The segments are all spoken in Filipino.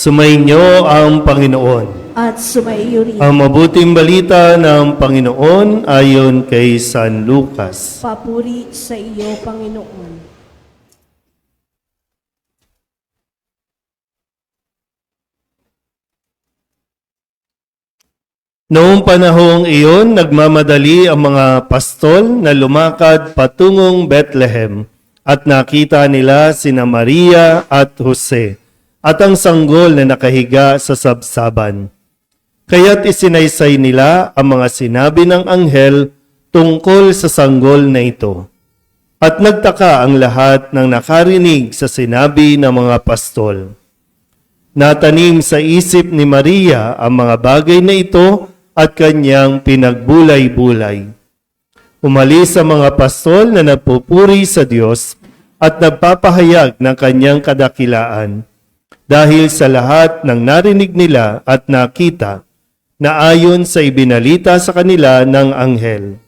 Sumainyo ang Panginoon. at sumaiyo rin. Ang mabuting balita ng Panginoon ayon kay San Lucas. Papuri sa iyo, Panginoon. Noong panahong iyon, nagmamadali ang mga pastol na lumakad patungong Bethlehem at nakita nila sina Maria at Jose at ang sanggol na nakahiga sa sabsaban. Kaya't isinaysay nila ang mga sinabi ng anghel tungkol sa sanggol na ito. At nagtaka ang lahat ng nakarinig sa sinabi ng mga pastol. Natanim sa isip ni Maria ang mga bagay na ito at kanyang pinagbulay-bulay. Umalis sa mga pastol na nagpupuri sa Diyos at nagpapahayag ng kanyang kadakilaan dahil sa lahat ng narinig nila at nakita na ayon sa ibinalita sa kanila ng anghel.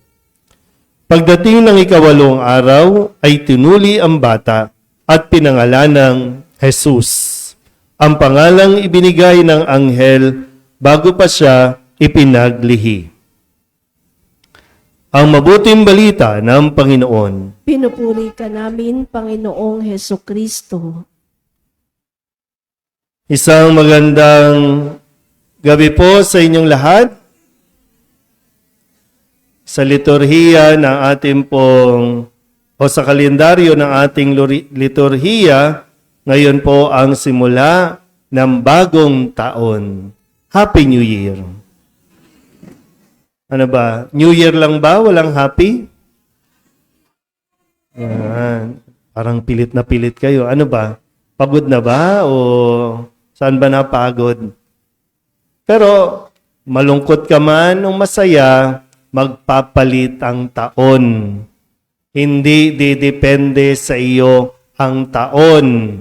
Pagdating ng ikawalong araw ay tinuli ang bata at pinangalan ng Jesus. Ang pangalang ibinigay ng anghel bago pa siya ipinaglihi. Ang mabuting balita ng Panginoon. Pinupuri ka namin, Panginoong Heso Kristo. Isang magandang gabi po sa inyong lahat. Sa liturhiya ng ating pong o sa kalendaryo ng ating liturhiya, ngayon po ang simula ng bagong taon. Happy New Year! Ano ba? New Year lang ba? Walang happy? Yan. Parang pilit na pilit kayo. Ano ba? Pagod na ba? O saan ba napagod? Pero malungkot ka man o masaya, magpapalit ang taon. Hindi didepende sa iyo ang taon.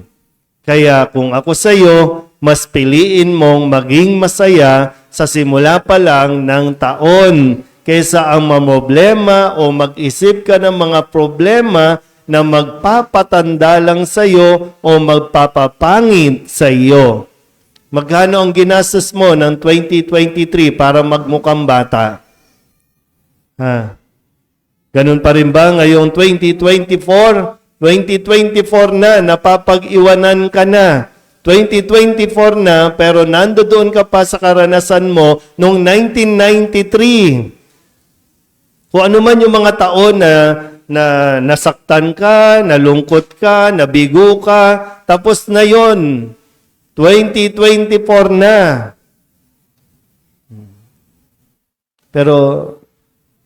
Kaya kung ako sa iyo, mas piliin mong maging masaya sa simula pa lang ng taon kaysa ang mamoblema o mag-isip ka ng mga problema na magpapatanda lang sa iyo o magpapapangit sa iyo. Magkano ang ginastos mo ng 2023 para magmukhang bata? Ha? Ganun pa rin ba ngayong 2024? 2024 na, napapag-iwanan ka na. 2024 na, pero nandoon ka pa sa karanasan mo noong 1993. Kung ano man yung mga taon na, na nasaktan ka, nalungkot ka, nabigo ka, tapos na yon 2024 na. Pero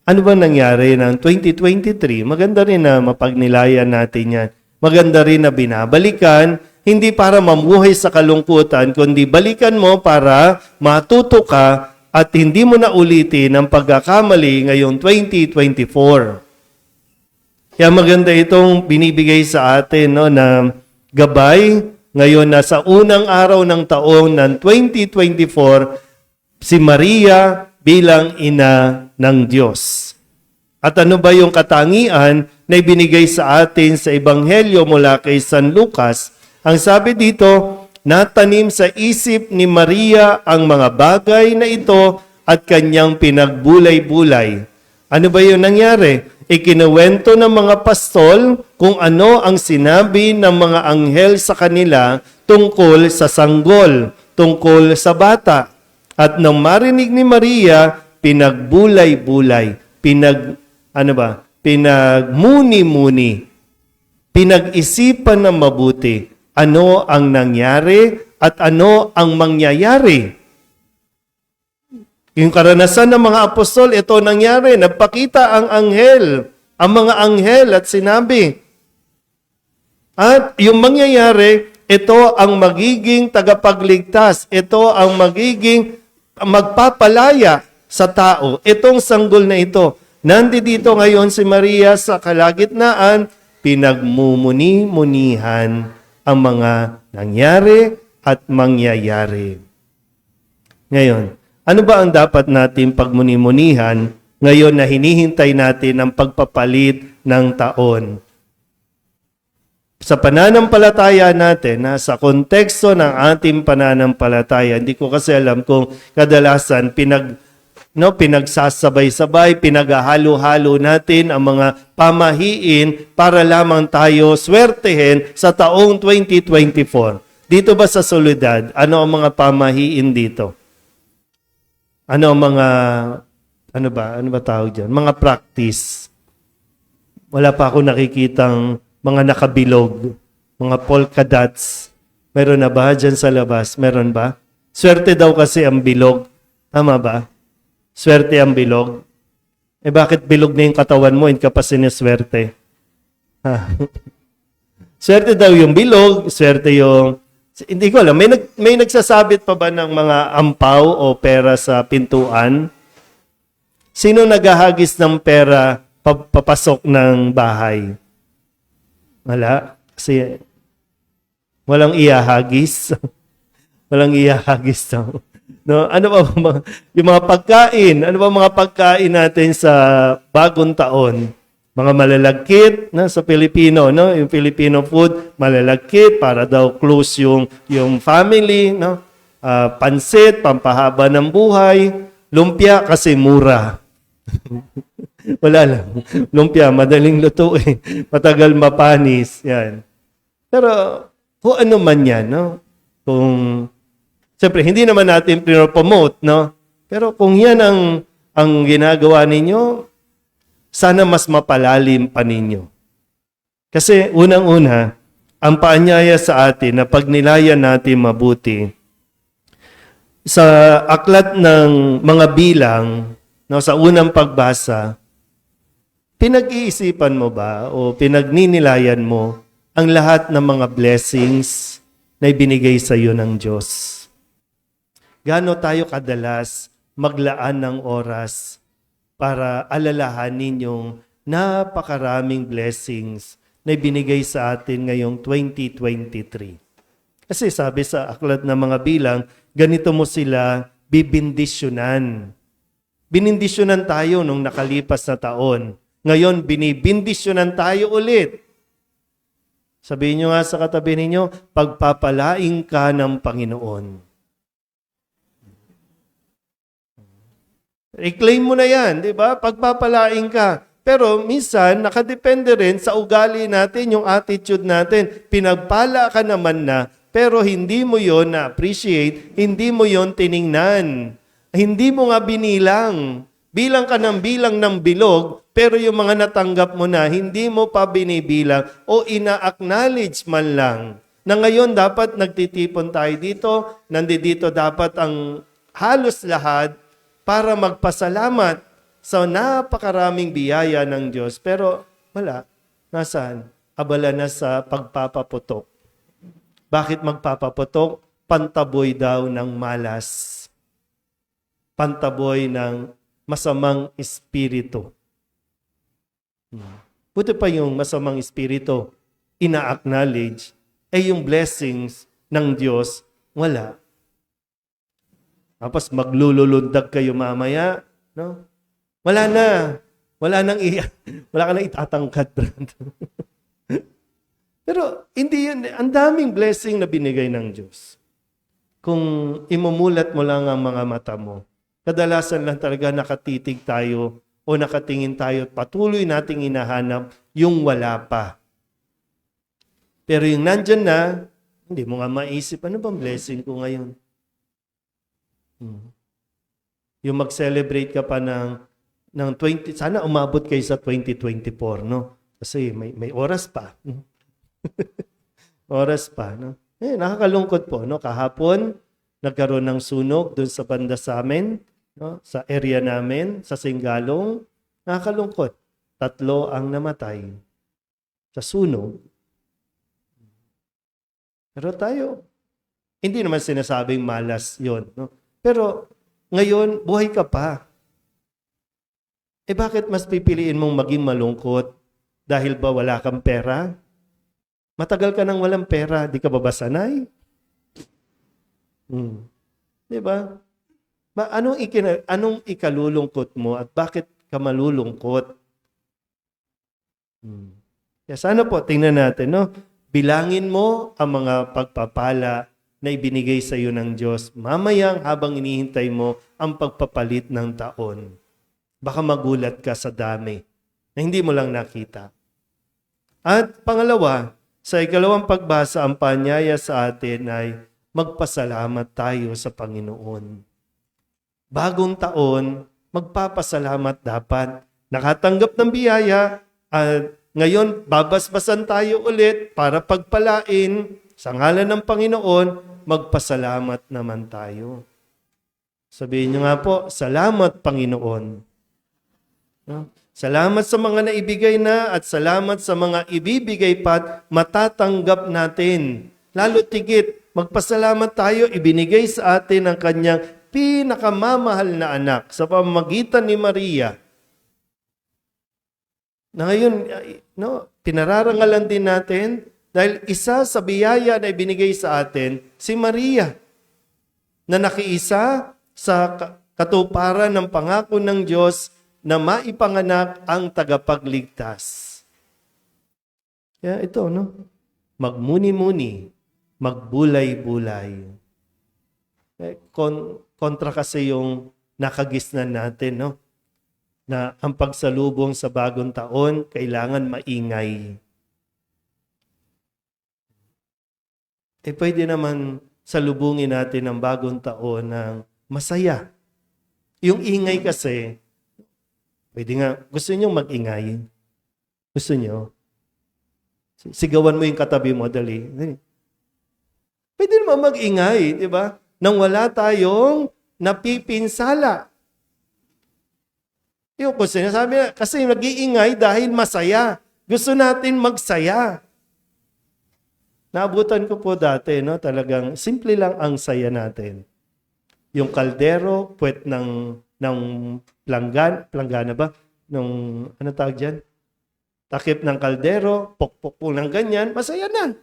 ano ba nangyari ng 2023? Maganda rin na mapagnilayan natin yan. Maganda rin na binabalikan, hindi para mamuhay sa kalungkutan, kundi balikan mo para matuto ka at hindi mo na ulitin ang pagkakamali ngayong 2024. Kaya maganda itong binibigay sa atin no, na gabay ngayon na sa unang araw ng taon ng 2024, si Maria bilang ina ng Diyos. At ano ba yung katangian na ibinigay sa atin sa Ebanghelyo mula kay San Lucas? Ang sabi dito, natanim sa isip ni Maria ang mga bagay na ito at kanyang pinagbulay-bulay. Ano ba yung nangyari? Ikinuwento ng mga pastol kung ano ang sinabi ng mga anghel sa kanila tungkol sa sanggol, tungkol sa bata. At nang marinig ni Maria, pinagbulay-bulay, pinag, ano ba, pinagmuni-muni, pinag-isipan ng mabuti ano ang nangyari at ano ang mangyayari. Yung karanasan ng mga apostol, ito nangyari. Nagpakita ang anghel, ang mga anghel at sinabi. At yung mangyayari, ito ang magiging tagapagligtas. Ito ang magiging magpapalaya sa tao. Itong sanggol na ito. Nandito ngayon si Maria sa kalagitnaan, pinagmumuni-munihan ang mga nangyari at mangyayari. Ngayon, ano ba ang dapat natin pagmuni-munihan ngayon na hinihintay natin ang pagpapalit ng taon? sa pananampalataya natin, na sa konteksto ng ating pananampalataya, hindi ko kasi alam kung kadalasan pinag no pinagsasabay-sabay, pinaghahalo-halo natin ang mga pamahiin para lamang tayo swertehin sa taong 2024. Dito ba sa Soledad, ano ang mga pamahiin dito? Ano mga ano ba? Ano ba tawag diyan? Mga practice. Wala pa ako nakikitang mga nakabilog, mga polka dots. Meron na ba dyan sa labas? Meron ba? Swerte daw kasi ang bilog. Tama ba? Swerte ang bilog. Eh bakit bilog na yung katawan mo, hindi ka pa sineswerte? Ha? swerte daw yung bilog, swerte yung... Hindi ko alam, may, nag, may nagsasabit pa ba ng mga ampaw o pera sa pintuan? Sino naghahagis ng pera pa- papasok ng bahay? Wala. Kasi walang iyahagis. walang iyahagis daw. No, ano ba mga, yung mga pagkain? Ano ba mga pagkain natin sa bagong taon? Mga malalagkit na sa Pilipino, no? Yung Filipino food, malalagkit para daw close yung yung family, no? Ah, pansit, pampahaba ng buhay, lumpia kasi mura. Wala lang. Lumpia, madaling lutuin. Matagal mapanis. Yan. Pero, kung ano man yan, no? Kung, siyempre, hindi naman natin promote no? Pero kung yan ang, ang ginagawa ninyo, sana mas mapalalim pa ninyo. Kasi, unang-una, ang paanyaya sa atin na pag nilayan natin mabuti, sa aklat ng mga bilang, no, sa unang pagbasa, pinag-iisipan mo ba o pinagninilayan mo ang lahat ng mga blessings na ibinigay sa iyo ng Diyos? Gaano tayo kadalas maglaan ng oras para alalahanin yung napakaraming blessings na ibinigay sa atin ngayong 2023? Kasi sabi sa aklat ng mga bilang, ganito mo sila bibindisyonan. Binindisyonan tayo nung nakalipas na taon. Ngayon, binibindisyonan tayo ulit. Sabihin nyo nga sa katabi ninyo, pagpapalaing ka ng Panginoon. I-claim mo na yan, di ba? Pagpapalaing ka. Pero minsan, nakadepende rin sa ugali natin, yung attitude natin. Pinagpala ka naman na, pero hindi mo yon na-appreciate, hindi mo yon tiningnan. Hindi mo nga binilang. Bilang ka ng bilang ng bilog, pero yung mga natanggap mo na, hindi mo pa binibilang o ina-acknowledge man lang na ngayon dapat nagtitipon tayo dito, nandito dapat ang halos lahat para magpasalamat sa napakaraming biyaya ng Diyos. Pero wala. Nasaan? Abala na sa pagpapaputok. Bakit magpapaputok? Pantaboy daw ng malas. Pantaboy ng masamang espiritu. Hmm. Buti pa yung masamang espiritu, ina-acknowledge, eh yung blessings ng Diyos, wala. Tapos maglululundag kayo mamaya, no? Wala na. Wala nang i wala ka nang itatangkat, brad. Pero hindi yun, ang daming blessing na binigay ng Diyos. Kung imumulat mo lang ang mga mata mo, kadalasan lang talaga nakatitig tayo o nakatingin tayo at patuloy nating inahanap yung wala pa. Pero yung nandyan na, hindi mo nga maisip, ano bang blessing ko ngayon? Hmm. Yung mag-celebrate ka pa ng, ng 20, sana umabot kayo sa 2024, no? Kasi may, may oras pa. oras pa, no? Eh, nakakalungkot po, no? Kahapon, nagkaroon ng sunog doon sa banda sa amin, no? sa area namin, sa Singalong. Nakakalungkot. Tatlo ang namatay sa sunog. Pero tayo, hindi naman sinasabing malas yon, no? Pero ngayon, buhay ka pa. Eh bakit mas pipiliin mong maging malungkot dahil ba wala kang pera? Matagal ka nang walang pera, di ka ba ba sanay? Hmm. Di ba? Ba, anong, ikina, anong ikalulungkot mo at bakit ka malulungkot? Hmm. Kaya sana po, tingnan natin, no? Bilangin mo ang mga pagpapala na ibinigay sa iyo ng Diyos mamayang habang inihintay mo ang pagpapalit ng taon. Baka magulat ka sa dami na hindi mo lang nakita. At pangalawa, sa ikalawang pagbasa, ang panyaya sa atin ay magpasalamat tayo sa Panginoon. Bagong taon, magpapasalamat dapat. Nakatanggap ng biyaya at ngayon babasbasan tayo ulit para pagpalain sa ngalan ng Panginoon, magpasalamat naman tayo. Sabihin niyo nga po, salamat Panginoon. No? Salamat sa mga naibigay na at salamat sa mga ibibigay pa at matatanggap natin. Lalo tigit, magpasalamat tayo, ibinigay sa atin ang kanyang pinakamamahal na anak sa pamamagitan ni Maria. Na ngayon, ay, no, pinararangalan din natin dahil isa sa biyaya na ibinigay sa atin, si Maria, na nakiisa sa ka- katuparan ng pangako ng Diyos na maipanganak ang tagapagligtas. Kaya ito, no? Magmuni-muni, magbulay-bulay. Eh, kon- kontra kasi yung nakagisnan natin, no? Na ang pagsalubong sa bagong taon, kailangan maingay. Eh, pwede naman salubungin natin ang bagong taon ng masaya. Yung ingay kasi, pwede nga, gusto nyo mag-ingay? Gusto nyo? Sigawan mo yung katabi mo, dali. Pwede naman mag-ingay, di ba? Nang wala tayong napipinsala. Yung ko sinasabi na, kasi nag-iingay dahil masaya. Gusto natin magsaya. Naabutan ko po dati, no? Talagang simple lang ang saya natin. Yung kaldero, puwet ng, ng planggan, planggana ba? Nung, ano tawag dyan? Takip ng kaldero, pokpok po ng ganyan, masaya na.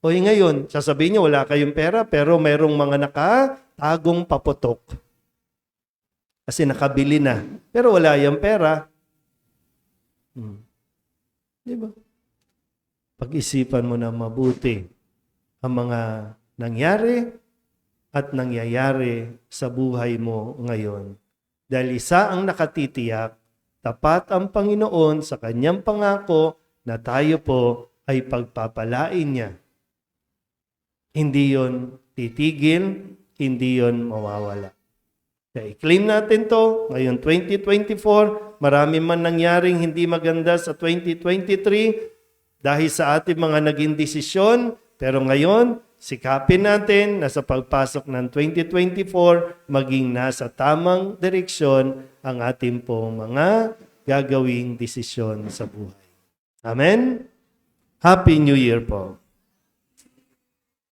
O ngayon, sasabihin niyo wala kayong pera, pero merong mga nakatagong paputok. Kasi nakabili na. Pero wala yung pera. Hmm. Di ba? Pag-isipan mo na mabuti ang mga nangyari at nangyayari sa buhay mo ngayon. Dahil isa ang nakatitiyak, tapat ang Panginoon sa kanyang pangako na tayo po ay pagpapalain niya. Hindi yon titigil, hindi yon mawawala. Kaya i-claim natin to ngayon 2024, marami man nangyaring hindi maganda sa 2023 dahil sa ating mga naging desisyon, pero ngayon, sikapin natin na sa pagpasok ng 2024, maging nasa tamang direksyon ang ating pong mga gagawing desisyon sa buhay. Amen? Happy New Year po.